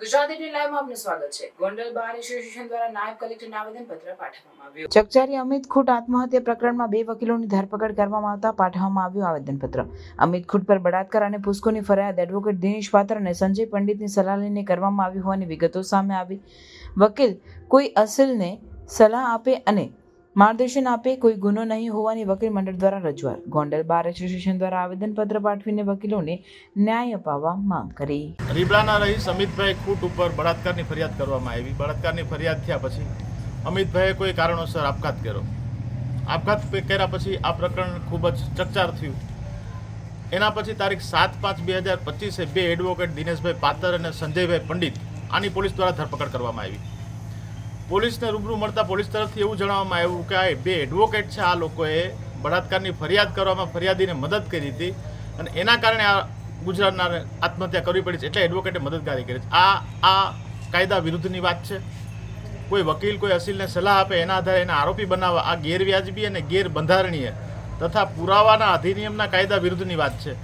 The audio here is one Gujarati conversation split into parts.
ગુજરાત લાઈવમાં આપનું આત્મહત્યા પ્રકરણમાં બે વકીલોની ધરપકડ કરવામાં આવતા પાઠવવામાં આવ્યું આવેદનપત્ર. અમિત પર બળાત્કાર અને પુસ્કોની ફરિયાદ એડવોકેટ દિનેશ પાત્ર અને સંજય પંડિતની સલાહ લઈને કરવામાં આવી હોવાની વિગતો સામે આવી. વકીલ, કોઈ અસલને સલાહ આપે અને માર્ગદર્શન આપે, કોઈ ગુનો નહીં હોવાની વકીલ મંડળ દ્વારા રજૂઆત. ગોંડલ બાર એસોસિએશન દ્વારા આવેદનપત્ર પાઠવીને વકીલોને ન્યાય અપાવવા માંગ કરી. રીબડાના રહી અમિતભાઈ ખૂટ ઉપર બળાત્કારની ફરિયાદ કરવામાં આવી. બળાત્કારની ફરિયાદ થયા પછી અમિતભાઈએ કોઈ કારણોસર આપઘાત કર્યો. આપઘાત કર્યા પછી આ પ્રકરણ ખૂબ જ ચકચાર થયું. એના પછી તારીખ સાત પાંચ બે હજાર પચીસે બે એડવોકેટ દિનેશભાઈ પાતર અને સંજયભાઈ પંડિત આની પોલીસ દ્વારા ધરપકડ કરવામાં આવી. પોલીસને રૂબરૂ મળતા પોલીસ તરફથી એવું જણાવવામાં આવ્યું કે આ બે એડવોકેટ છે. આ લોકોએ બળાત્કારની ફરિયાદ કરવામાં ફરિયાદીને મદદ કરી હતી અને એના કારણે આ ગુજરાતના આત્મહત્યા કરવી પડી છે એટલે એડવોકેટે મદદગારી કરી છે. આ આ કાયદા વિરુદ્ધની વાત છે. કોઈ વકીલ, કોઈ અસીલને સલાહ આપે એના આધારે એને આરોપી બનાવવા. આ ગેરવ્યાજબી અને ગેરબંધારણીય તથા પુરાવાના અધિનિયમના કાયદા વિરુદ્ધની વાત છે.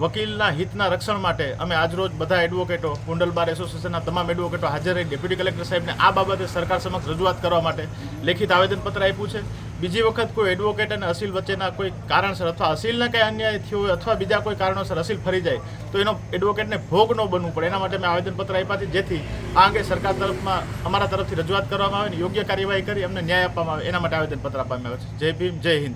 વકીલના હિતના રક્ષણ માટે અમે આજરોજ બધા એડવોકેટો કુંડલ બાર એસોસિએશનના તમામ એડવોકેટો હાજર રહી ડેપ્યુટી કલેક્ટર સાહેબને આ બાબતે સરકાર સમક્ષ રજૂઆત કરવા માટે લેખિત આવેદનપત્ર આપ્યું છે. બીજી વખત કોઈ એડવોકેટ અને અસીલ વચ્ચેના કોઈ કારણસર અથવા અસીલના કંઈ અન્યાય થયો હોય અથવા બીજા કોઈ કારણોસર અસીલ ફરી જાય, તો એનો એડવોકેટને ભોગ ન બનવું પડે. એના માટે મેં આવેદનપત્ર આપ્યા છે. જેથી આ અંગે સરકાર તરફમાં અમારા તરફથી રજૂઆત કરવામાં આવે અને યોગ્ય કાર્યવાહી કરી અમને ન્યાય આપવામાં આવે. એના માટે આવેદનપત્ર આપવામાં આવે છે. જય ભીમ, જય હિન્દ.